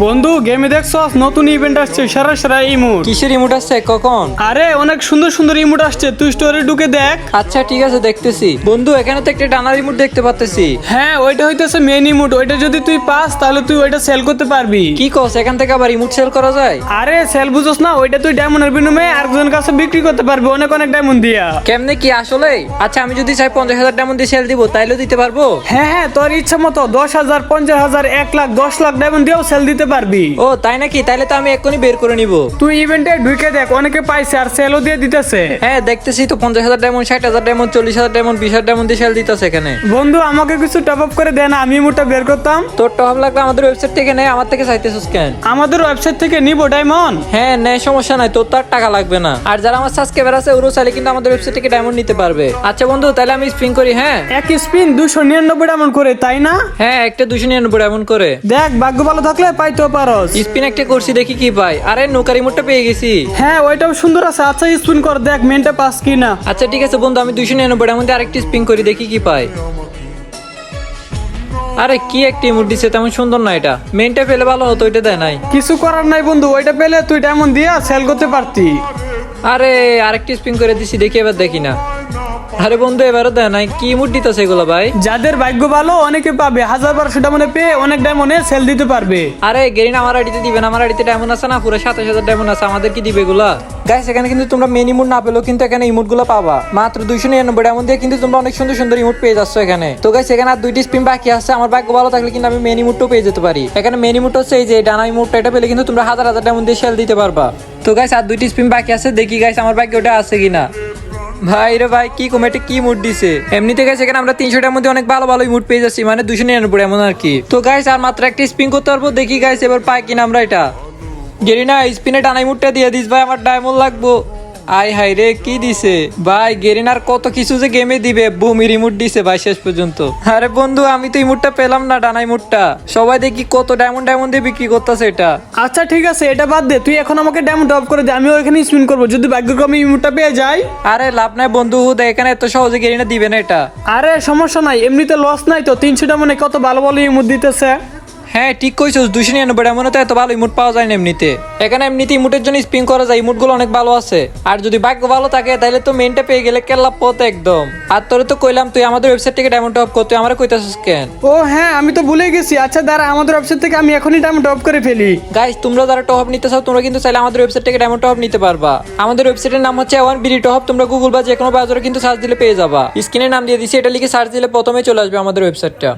বন্ধু গেমে দেখছস নতুন ইভেন্ট আসছে। সারা সারা ইমোট কিসের রিমোট আসছে? কখন? আরে অনেক সুন্দর সুন্দর ইমোট আসছে। তুই স্টোরে ঢুকে দেখ। আচ্ছা ঠিক আছে দেখতেছি। বন্ধু এখানে তো একটা ডানা রিমোট দেখতে পাচ্তেছি হ্যাঁ ওইটা হইতেছে মেন ইমোট ওইটা যদি তুই পাস তাহলে তুই ওইটা সেল করতে পারবি। কি কস এখান থেকে আবার রিমোট সেল করা যায়? আরে সেল বুঝোস না ওইটা তুই ডায়মন্ডের বিনিময়ে আরেকজনের কাছে বিক্রি করতে পারবি অনেক অনেক ডায়মন্ড দিয়া। কেমনে কি আসলে? আচ্ছা আমি যদি চাই পঞ্চাশ হাজার ডায়মন্ড দিয়ে সেল দিব তাইলেও দিতে পারব? হ্যাঁ হ্যাঁ তোর ইচ্ছা মতো দশ হাজার পঞ্চাশ হাজার এক লাখ দশ লাখ ডায়মন্ড দিয়েও সেল দিতে পারবি? ও তাই নাকি? তাইলে তো আমি এক্ষুনি বের করে নিব। তুই ইভেন্টে ঢুকে দেখ অনেকে পাইছে আর সেলও দিয়ে দিতেছে। হ্যাঁ দেখতেছি তো পঞ্চাশ হাজার ডায়মন্ড ষাট হাজার ডায়মন্ড চল্লিশ হাজার ডায়মন্ড বিশ হাজার ডায়মন্ড দিয়ে সেল দিতেছে এখানে। বন্ধু আমাকে কিছু টপ আপ করে দেন আমি ইমোটটা বের করতাম। তোর টপ লাগবে আমাদের ওয়েবসাইট থেকে নেই আমার থেকে চাইতেছিস কেন? আমাদের ওয়েবসাইট থেকে নিবো ডায়মন্ড হ্যাঁ নেই সমস্যা নাই তোর তো আর টাকা লাগবে না। আর যারা আমার সাবস্ক্রাইবার আছে ওরও চাইলে কিন্তু আমাদের ওয়েবসাইট থেকে ডায়মন্ড নিতে পারবে। আচ্ছা বন্ধু তাহলে আমি স্পিন করি হ্যাঁ? এক স্পিন দুশো নিরানব্বই ডায়মন্ড করে তাই না? হ্যাঁ একটা দুশো নিরানব্বই ডায়মন্ড করে। দেখ ভাগ্য ভালো থাকলে পাইতেও পারস। স্পিন একটা করছি দেখি কি পাই। আরে নৌকা রিমোটটা পেয়ে গেছি। হ্যাঁ ওইটাও সুন্দর আছে। আচ্ছা স্পিন কর দেখ মেনটা পাস কি না আচ্ছা ঠিক আছে বন্ধু আমি দুইশো নিরানব্বই ডায়মন্ড দিয়ে আরেকটি স্পিন করি দেখি কি পাই। আরে কি একটি ইমোট দিছে তেমন সুন্দর না এটা। মেনটা পেলে ভালো হতো ওইটা দেয় নাই। কিছু করার নাই বন্ধু ওইটা পেলে তুই ডায়মন্ড দিয়া সেল করতে পারতি। আরে আরেকটি স্পিন করে দিছি দেখি এবার দেখি না। আরে বন্ধু এবারও দেয় নাই। কি ইমোট দিতেছে এগুলো ভাই? যাদের ভাগ্য ভালো অনেকে পাবে। হাজার বারোশো ডায়মন্ডে পেয়ে অনেক ডায়মন্ডে সেল দিতে পারবে। আরে গেরিন আমার আইডিতে দিবেন আমার আইডিতে ডায়মন্ড আছে না পুরো সাতাশ হাজার ডায়মন্ড আছে। আমাদের কি দিবে এগুলা? গাইস এখানে কিন্তু তোমরা মেন ইমোট না পেলেও কিন্তু এখানে ইমোটগুলো পাবা। মাত্র দুইশো নিরানব্বই ডায়মন্ড দিয়ে কিন্তু তোমরা অনেক সুন্দর সুন্দর ইমোট পেয়ে যাচ্ছ এখানে। তো গাইস এখানে আর দুইটি স্পিন বাকি আছে। আমার ভাগ্য ভালো থাকলে কিন্তু আমি মেন ইমোটও পেয়ে যেতে পারি। এখানে মেন ইমোট হচ্ছে এই যে ডানা ইমোটটা এটা পেলে কিন্তু তোমরা হাজার হাজার ডায়মন্ড দিয়ে সেল দিতে পারবা। তো গাইস আর দুইটি স্পিন বাকি আছে। দেখি গাইস আমার ভাগ্য ওটা আছে কিনা। ভাই রে ভাই, কি কমেটে কি মুড দিছে? এমনিতে গেছে এখানে আমরা তিনশোটার মধ্যে অনেক ভালো ভালো মুড পেয়ে যাচ্ছি মানে দুশো নিরানব্বই এমন আর কি। তো গাইস আর মাত্র একটা স্পিন করতে পারব, দেখি গাইস এবার পাই কিনা আমরা এটা। গেরি না স্পিনে টানাই মুডটা দিয়ে দিস ভাই, আমার ডায়মন্ড লাগবো। আই হাই রে কি দিছে? ভাই গেরিনার কত কিছু যে গেমে দিবে বুমি রিমোট দিছে ভাই শেষ পর্যন্ত। আরে বন্ধু আমি তো ইমোটটা পেলাম না ডানাই মুডটা। সবাই দেখি কত ডায়মন্ড ডায়মন্ড দিয়ে বিক্রি করতেছে এটা। আচ্ছা ঠিক আছে এটা বাদ দে তুই এখন আমাকে ডায়মন্ড ড্রপ করে দে আমি ওইখানে স্পিন করব যদি ভাগ্যক্রমে ইমোটটা পেয়ে যাই। আরে লাভ নাই বন্ধু দেখ এখানে এত সহজে গেরিনা দিবে না এটা। আরে সমস্যা নাই এমনিতে লস নাই তো তিনশো ডায়মন্ডে কত ভালো ভালো ইমোট দিতেছে? হ্যাঁ ঠিক কইছস দুশো নিরানব্বই এমন তো এত ভালো ইমোট পাওয়া যায় না এমনিতে। এখানে এমনিতে ইমোটের জন্য স্পিন করা যায় ইমোটগুলো অনেক ভালো আছে। আর যদি ভাগ্য ভালো থাকে তাহলে তো মেনটা পেয়ে গেলে কেল্লা পথ একদম। আর তোরে তো কইলাম তুই আমাদের ওয়েবসাইট থেকে ডায়মন্ড টপ কর তুই আমার কইতাছিস কেন? ও হ্যাঁ আমি তো ভুলে গেছি। আচ্ছা দাঁড়া আমাদের ওয়েবসাইট থেকে আমি এখনই ডায়মন্ড ড্রপ করে ফেলি। গাইস তোমরা যারা টপ নিতে চাও তোমরা কিন্তু চাইলে আমাদের ওয়েবসাইট থেকে ডায়মন্ড টপ নিতে পারবা। আমাদের ওয়েবসাইটের নাম হচ্ছে ওয়ান বিডি টপ তোমরা গুগল বা যে কোনো ব্রাউজারে কিন্তু সার্চ দিলে পেয়ে যাবা। স্ক্রিনে নাম দিয়ে দিছি এটা লিখে সার্চ দিলে প্রথমে চলে আসবে আমাদের ওয়েবসাইটটা